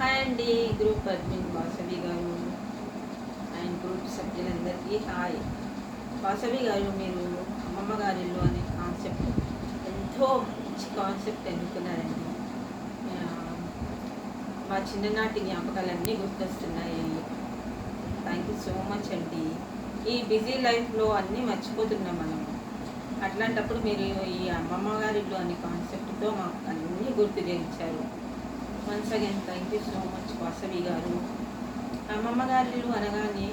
Hi అండి group admin Vasavi గారు. And group సభ్యులందరికీ హాయ్ వాసవి గారు మీరు అమ్మమ్మ గారి అనే కాన్సెప్ట్ ఎంతో మంచి కాన్సెప్ట్ ఎన్నుకున్నారండి. మా చిన్ననాటి జ్ఞాపకాలన్నీ గుర్తొస్తున్నాయి. థ్యాంక్ యూ సో మచ్ అండి ఈ బిజీ లైఫ్లో అన్నీ మర్చిపోతున్నాం మనం. అట్లాంటప్పుడు మీరు ఈ అమ్మమ్మ గారిలో అనే కాన్సెప్ట్తో మాకు అన్నీ గుర్తు చేయించారు. Once again thank you so much Vasavi గారు. అమ్మమ్మ గారు అనగానే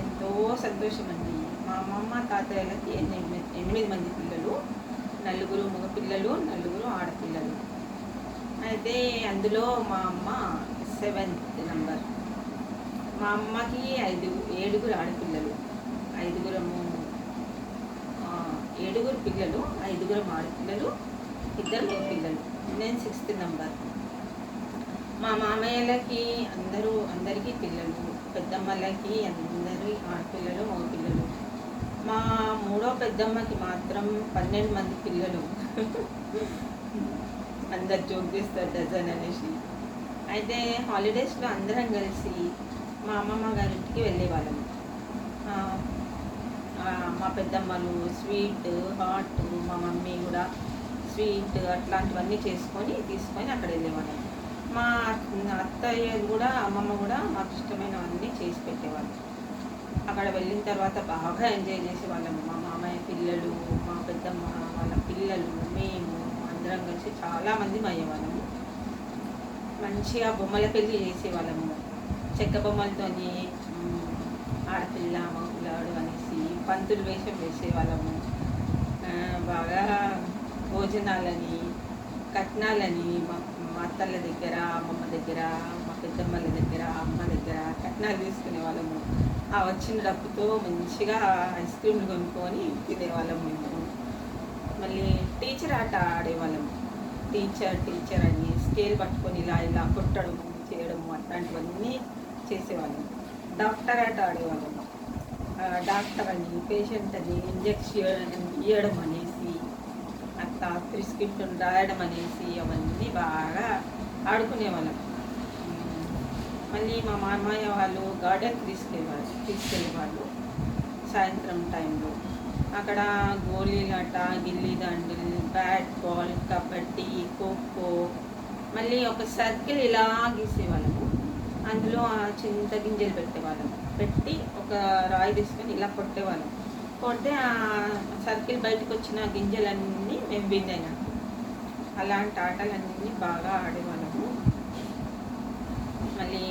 ఎంతో సంతోషం అండి మా అమ్మమ్మ తాతయ్యలకి ఎనిమిది ఎనిమిది మంది పిల్లలు నలుగురు మగ పిల్లలు నలుగురు ఆడపిల్లలు. అయితే అందులో మా అమ్మ సెవెంత్ నంబర్ మా అమ్మకి ఐదు ఏడుగురు ఆడపిల్లలు ఐదుగురము ఏడుగురు పిల్లలు ఐదుగురు ఆడపిల్లలు ఇద్దరు పిల్లలు. నేను సిక్స్త్ నంబర్ మా మామయ్యలకి అందరూ అందరికీ పిల్లలు పెద్దమ్మలకి అందరి ఆడపిల్లలు మగపిల్లలు. మా మూడో పెద్దమ్మకి మాత్రం పన్నెండు మంది పిల్లలు. అందరు జోక్ చేస్తారు డజన్ అనేసి. అయితే హాలిడేస్లో అందరం కలిసి మా అమ్మమ్మ గారింటికి వెళ్ళేవాళ్ళం. మా పెద్దమ్మలు స్వీట్ హాట్ మా మమ్మీ కూడా స్వీట్ అట్లాంటివన్నీ చేసుకొని తీసుకొని అక్కడ వెళ్ళేవాళ్ళం. మా అత్తయ్య కూడా అమ్మమ్మ కూడా మాకు ఇష్టమైనవన్నీ చేసి పెట్టేవాళ్ళు. అక్కడ వెళ్ళిన తర్వాత బాగా ఎంజాయ్ చేసేవాళ్ళం మా మామయ్య పిల్లలు మా పెద్దమ్మ వాళ్ళ పిల్లలు మేము అందరం కలిసి చాలామంది అయ్యేవాళ్ళము. మంచిగా బొమ్మల పెళ్ళి చేసేవాళ్ళము. చెక్క బొమ్మలతోని ఆడపిల్ల మగులాడు అనేసి పంతులు వేషం వేసేవాళ్ళము. బాగా భోజనాలని కట్నాలని మా అత్తల దగ్గర మా దగ్గర మా పెద్దమ్మల దగ్గర అమ్మ దగ్గర కట్నాలు తీసుకునే వాళ్ళము. ఆ వచ్చిన డబ్బుతో మంచిగా ఐస్ క్రీమ్లు కొనుక్కొని తినేవాళ్ళము మేము. మళ్ళీ టీచర్ ఆట ఆడేవాళ్ళము. టీచర్ టీచర్ అని స్కేల్ పట్టుకొని ఇలా ఇలా కొట్టడం చేయడము అట్లాంటివన్నీ చేసేవాళ్ళం డాక్టర్ ఆట ఆడేవాళ్ళము. డాక్టర్ అని పేషెంట్ అని ఇంజక్షన్ ఇవ్వడం అనేసి అట్లా ప్రిస్క్రిప్షన్ రాయడం అనేసి అవన్నీ బాగా ఆడుకునేవాళ్ళం మళ్ళీ మా మామయ్య వాళ్ళు గార్డెన్ తీసుకెళ్ళేవాళ్ళు తీసుకెళ్ళేవాళ్ళు సాయంత్రం టైంలో. అక్కడ గోళీలాట గిల్లీ దండలు బ్యాట్ బాల్ కబడ్డీ ఖోఖో మళ్ళీ ఒక సర్కిల్ ఇలా గీసేవాళ్ళము. అందులో చింత గింజలు పెట్టేవాళ్ళం. పెట్టి ఒక రాయి తీసుకొని ఇలా కొట్టేవాళ్ళం. కొడితే ఆ సర్కిల్ బయటకు వచ్చిన గింజలన్నీ మేము విన్ అయినాం అలాంటి ఆటలన్నీ బాగా ఆడేవాళ్ళం మళ్ళీ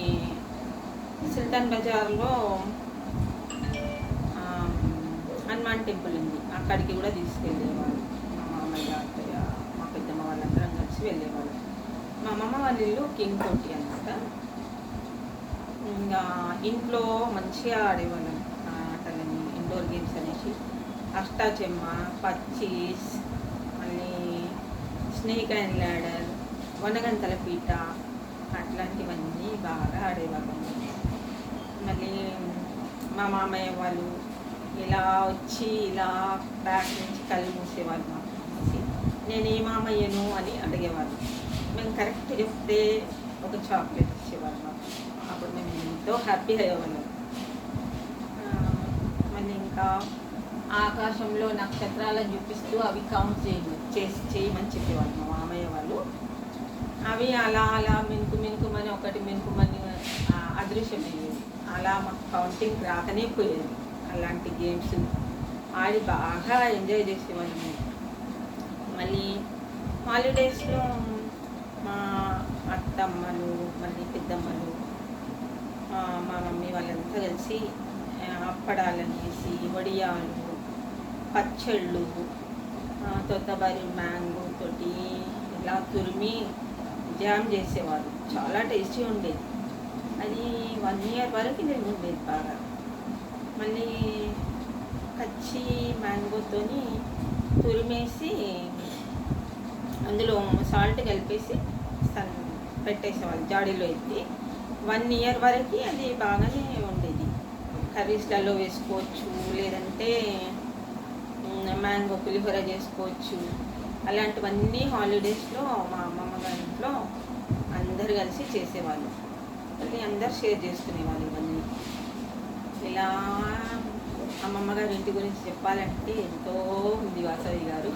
సుల్తాన్ బజార్లో హనుమాన్ టెంపుల్ ఉంది. అక్కడికి కూడా తీసుకెళ్ళేవాళ్ళు. మా మామయ్య అత్తయ్య మా పెద్దమ్మ వాళ్ళందరం కలిసి వెళ్ళేవాళ్ళు. మా అమ్మమ్మ వాళ్ళ ఇల్లు కింగ్ కోటి అనమాట ఇంకా ఇంట్లో మంచిగా ఆడేవాళ్ళం ఆటలని ఇండోర్ గేమ్స్ అనేసి. అష్టాచెమ్మ పచ్చీస్ మళ్ళీ స్నేక్ అండ్ ల్యాడర్ వనగంతల పీట అట్లాంటివన్నీ బాగా ఆడేవాళ్ళం. మా మామయ్య వాళ్ళు ఇలా వచ్చి ఇలా బ్యాక్ నుంచి కళ్ళు మూసేవాళ్ళు మాకు. నేను ఏ మామయ్యను అని అడిగేవాళ్ళు. మేము కరెక్ట్ చెప్తే ఒక చాక్లెట్ ఇచ్చేవాళ్ళు మాకు. అప్పుడు మేము ఎంతో హ్యాపీ అయ్యేవాళ్ళం. మళ్ళీ ఇంకా ఆకాశంలో నక్షత్రాలను చూపిస్తూ అవి కౌంట్ చేయ చేసి చేయమని చెప్పేవాళ్ళు మా మామయ్య వాళ్ళు. అవి అలా అలా మెనుకు మినుకుమని ఒకటి మినుకుమని ఆ, అదృశ్యమయ్యేది. అలా మాకు కౌంటింగ్ రాకనే పోయేది. అలాంటి గేమ్స్ ఆడి బాగా ఎంజాయ్ చేసేవాళ్ళం మళ్ళీ హాలిడేస్లో మా అత్తమ్మలు మళ్ళీ పెద్దమ్మలు మా మమ్మీ వాళ్ళంతా కలిసి ఆ, వేసి వడియాలు పచ్చళ్ళు తొత్తబరి మ్యాంగో తోటి ఇలా తురిమి జామ్ చేసేవారు చాలా టేస్టీ ఉండేది. అది వన్ ఇయర్ వరకు నేను ఉండేది బాగా. మళ్ళీ కచ్చి మ్యాంగోతోని తురిమేసి అందులో సాల్ట్ కలిపేసి సన్ పెట్టేసేవాళ్ళు జాడీలో ఎత్తి. వన్ ఇయర్ వరకు అది బాగానే ఉండేది. కర్రీస్లలో వేసుకోవచ్చు లేదంటే మ్యాంగో పులిహోర చేసుకోవచ్చు. అలాంటివన్నీ హాలిడేస్లో మా అమ్మమ్మ గారి ఇంట్లో అందరు కలిసి చేసేవాళ్ళు. మళ్ళీ అందరు షేర్ చేసుకునేవాళ్ళు ఇవన్నీ. ఇలా అమ్మమ్మ గారి ఇంటి గురించి చెప్పాలంటే ఎంతో ఉంది వాసవి గారు.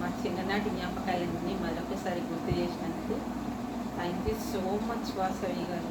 మా చిన్ననాటి జ్ఞాపకాలన్నీ మరొకసారి గుర్తు చేసినందుకు thank you so much Vasavi గారు.